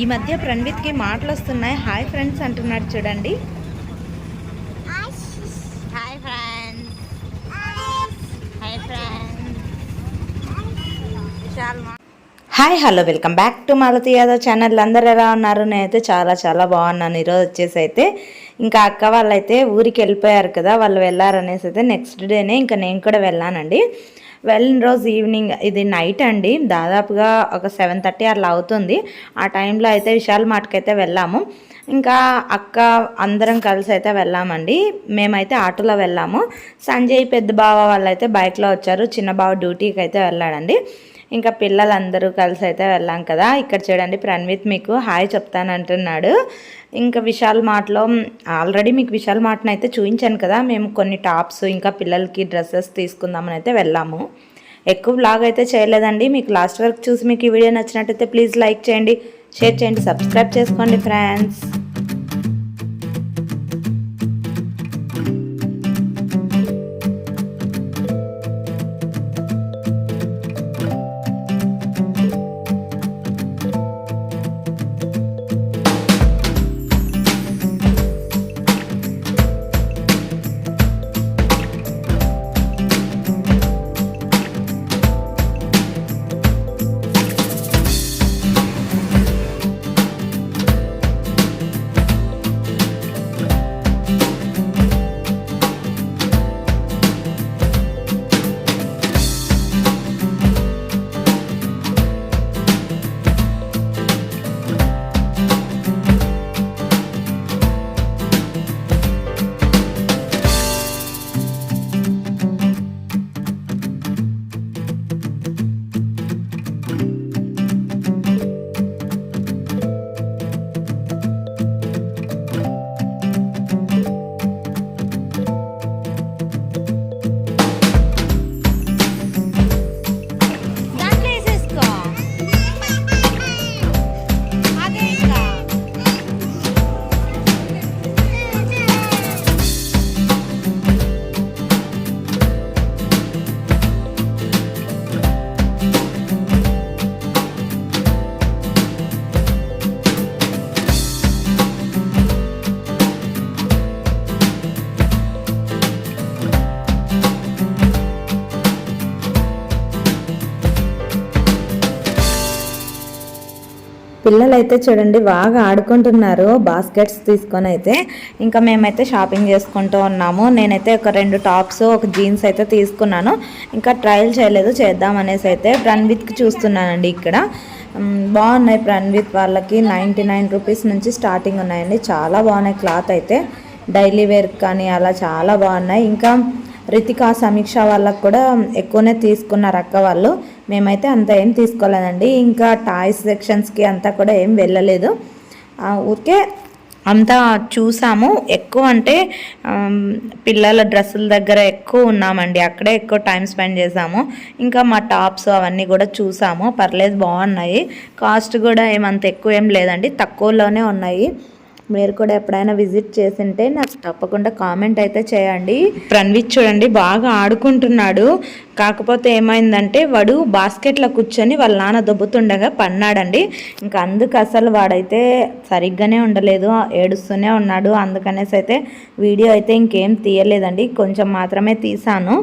ఈ మధ్య ప్రణవిత్కి మాటలు వస్తున్నాయి హాయ్ ఫ్రెండ్స్ అంటున్నాడు చూడండి. Hi friends. Hi friends. Hi hello welcome back to Malathi Yadav channel. అందరు ఎలా ఉన్నారు? నేనైతే చాలా చాలా బాగున్నాను. ఈరోజు వచ్చేసి అయితే ఇంకా అక్క వాళ్ళైతే ఊరికి వెళ్ళిపోయారు కదా వాళ్ళు వెళ్ళారనేసి అయితే నెక్స్ట్ డేనే ఇంకా నేను కూడా వెళ్ళానండి. వెళ్ళిన రోజు ఈవినింగ్ ఇది నైట్ అండి. దాదాపుగా ఒక సెవెన్ థర్టీ అట్లా అవుతుంది. ఆ టైంలో అయితే విశాల్ మార్ట్కి అయితే వెళ్ళాము. ఇంకా అక్క అందరం కలిసి అయితే వెళ్ళామండి. మేమైతే ఆటోలో వెళ్ళాము. సంజయ్ పెద్ద బావ వాళ్ళైతే బైక్లో వచ్చారు. చిన్న బావ డ్యూటీకి అయితే వెళ్ళాడండి. ఇంకా పిల్లలందరూ కలిసి అయితే వెళ్ళాం కదా. ఇక్కడ చూడండి ప్రణవిత్ మీకు హాయ్ చెప్తానంటున్నాడు. ఇంకా విశాల్ మార్ట్లో ఆల్రెడీ మీకు విశాల్ మార్ట్ని అయితే చూపించాను కదా. మేము కొన్ని టాప్స్ ఇంకా పిల్లలకి డ్రెస్సెస్ తీసుకుందామని అయితే వెళ్ళాము. ఎక్కువ బ్లాగ్ అయితే చేయలేదండి. మీకు లాస్ట్ వరకు చూసి మీకు ఈ వీడియో నచ్చినట్టయితే ప్లీజ్ లైక్ చేయండి షేర్ చేయండి సబ్స్క్రైబ్ చేసుకోండి ఫ్రెండ్స్. పిల్లలైతే చూడండి బాగా ఆడుకుంటున్నారు బాస్కెట్స్ తీసుకొని అయితే ఇంకా మేమైతే షాపింగ్ చేసుకుంటూ ఉన్నాము. నేనైతే ఒక రెండు టాప్స్ ఒక జీన్స్ అయితే తీసుకున్నాను. ఇంకా ట్రయల్ చేయలేదు చేద్దాం అనేసి అయితే రణ్విత్కి చూస్తున్నానండి ఇక్కడ. బాగున్నాయి ప్రణ్విత్ వాళ్ళకి. నైంటీ నైన్ రూపీస్ నుంచి స్టార్టింగ్ ఉన్నాయండి. చాలా బాగున్నాయి క్లాత్ అయితే. డైలీ వేర్ కానీ అలా చాలా బాగున్నాయి. ఇంకా రితిక సమీక్ష వాళ్ళకు కూడా ఎక్కువనే తీసుకున్నారు అక్క వాళ్ళు. మేమైతే అంత ఏం తీసుకోలేదండి. ఇంకా టాయ్స్ సెక్షన్స్కి అంతా కూడా ఏం వెళ్ళలేదు. ఊరికే అంతా చూసాము. ఎక్కువ అంటే పిల్లల డ్రెస్సుల దగ్గర ఎక్కువ ఉన్నామండి. అక్కడే ఎక్కువ టైం స్పెండ్ చేసాము. ఇంకా మా టాప్స్ అవన్నీ కూడా చూసాము. పర్లేదు బాగున్నాయి. కాస్ట్ కూడా ఏమంత ఎక్కువ ఏం లేదండి. తక్కువలోనే ఉన్నాయి. మీరు కూడా ఎప్పుడైనా విజిట్ చేసింటే నాకు తప్పకుండా కామెంట్ అయితే చేయండి. ప్రణవిత్ చూడండి బాగా ఆడుకుంటున్నాడు. కాకపోతే ఏమైందంటే వాడు బాస్కెట్లో కూర్చొని వాళ్ళ నాన్న దొబ్బుతుండగా పన్నాడండి. ఇంకా అందుకు అసలు వాడైతే సరిగ్గానే ఉండలేదు ఏడుస్తూనే ఉన్నాడు. అందుకనేసి అయితే వీడియో అయితే ఇంకేం తీయలేదండి. కొంచెం మాత్రమే తీసాను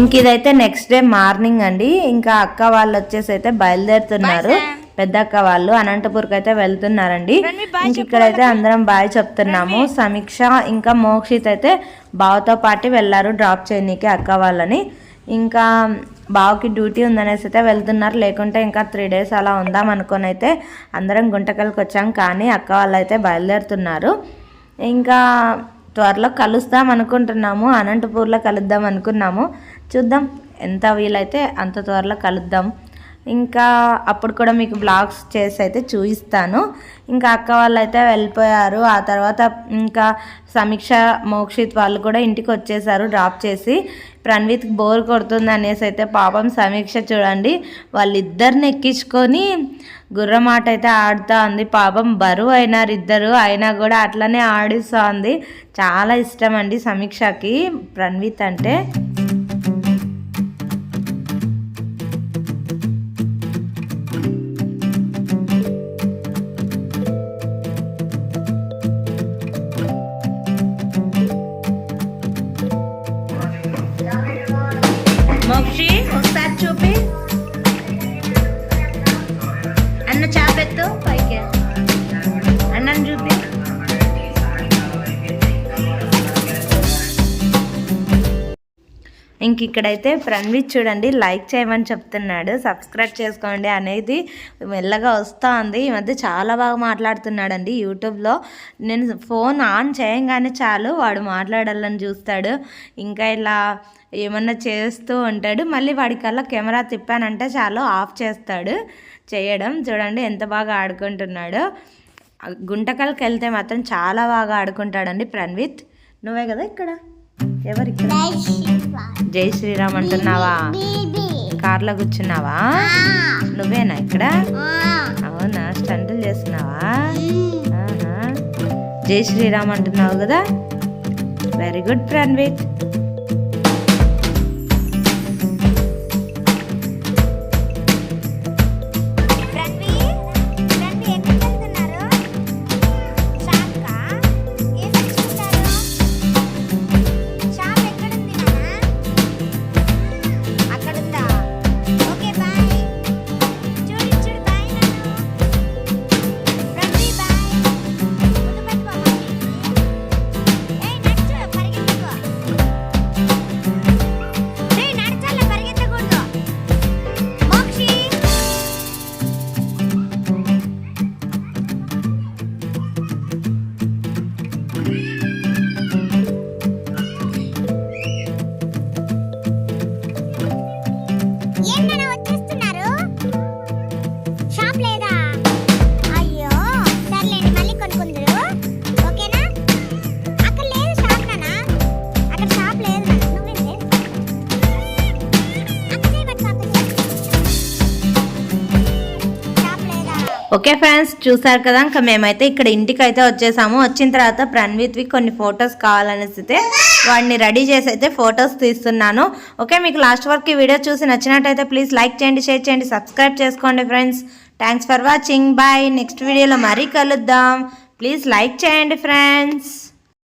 ఇంక ఇదైతే నెక్స్ట్ డే మార్నింగ్ అండి. ఇంకా అక్క వాళ్ళు వచ్చేసి అయితే బయలుదేరుతున్నారు. పెద్ద అక్క వాళ్ళు అనంతపూర్కి అయితే వెళ్తున్నారండి. ఇంక ఇక్కడైతే అందరం బాయ్ చెప్తున్నాము. సమీక్ష ఇంకా మోక్షిత్ అయితే బావతో పాటు వెళ్ళారు డ్రాప్ చేయనీకి అక్క వాళ్ళని. ఇంకా బావకి డ్యూటీ ఉందనేసి అయితే వెళ్తున్నారు. లేకుంటే ఇంకా త్రీ డేస్ అలా ఉందాం అనుకొని అయితే అందరం గుంటకల్కి వచ్చాం. కానీ అక్క వాళ్ళు అయితే బయలుదేరుతున్నారు. ఇంకా త్వరలో కలుస్తాం అనుకుంటున్నాము. అనంతపూర్లో కలుద్దాం అనుకున్నాము. చూద్దాం. ఎంత వీలైతే అంత త్వరలో కలుద్దాం. ఇంకా అప్పుడు కూడా మీకు బ్లాగ్స్ చేసి అయితే చూపిస్తాను. ఇంకా అక్క వాళ్ళు అయితే వెళ్ళిపోయారు. ఆ తర్వాత ఇంకా సమీక్ష మోక్షిత్ వాళ్ళు కూడా ఇంటికి వచ్చేసారు డ్రాప్ చేసి. ప్రణవిత్ బోర్ కొడుతుంది అనేసి అయితే పాపం సమీక్ష చూడండి. వాళ్ళిద్దరిని ఎక్కించుకొని గుర్రమాట అయితే ఆడుతూ ఉంది పాపం బరువు అయినారు ఇద్దరు. అయినా కూడా అట్లనే ఆడిస్తూ ఉంది చాలా ఇష్టం అండి సమీక్షకి ప్రణవీత్ అంటే. ఇంక ఇక్కడైతే ప్రణవిత్ చూడండి లైక్ చేయమని చెప్తున్నాడు. సబ్స్క్రైబ్ చేసుకోండి అనేది మెల్లగా వస్తూ ఉంది ఈ మధ్య చాలా బాగా మాట్లాడుతున్నాడండి యూట్యూబ్లో. నేను ఫోన్ ఆన్ చేయంగానే చాలు వాడు మాట్లాడాలని చూస్తాడు. ఇంకా ఇలా ఏమన్నా చేస్తూ ఉంటాడు. మళ్ళీ వాడికల్లా కెమెరా తిప్పానంటే చాలు ఆఫ్ చేస్తాడు చేయడం. చూడండి ఎంత బాగా ఆడుకుంటున్నాడు. గుంటకల్కి వెళ్తే మాత్రం చాలా బాగా ఆడుకుంటాడండి ప్రణవిత్ నువ్వే కదా ఇక్కడ? ఎవరు ఇక్కడ జై శ్రీరామ్ అంటున్నావా? కార్లో కూర్చున్నావా? నువ్వేనా ఇక్కడ? అవునా? స్టంటులు చేస్తున్నావా. జై శ్రీరామ్ అంటున్నావు కదా? Very good Pranavith okay friends చూసారు కదా? ఇంకా మేమైతే ఇక్కడ ఇంటికి అయితే వచ్చేసాము. వచ్చిన తర్వాత ప్రణవిత్వి కొన్ని ఫొటోస్ కావాలనేసి వాడిని రెడీ చేసి అయితే ఫొటోస్ తీస్తున్నాను. ఓకే మీకు లాస్ట్ వరకు ఈ వీడియో చూసి నచ్చినట్టయితే ప్లీజ్ లైక్ చేయండి షేర్ చేయండి సబ్స్క్రైబ్ చేసుకోండి friends. Thanks for watching. Bye. Next వీడియోలో మరీ కలుద్దాం. ప్లీజ్ లైక్ చేయండి ఫ్రెండ్స్.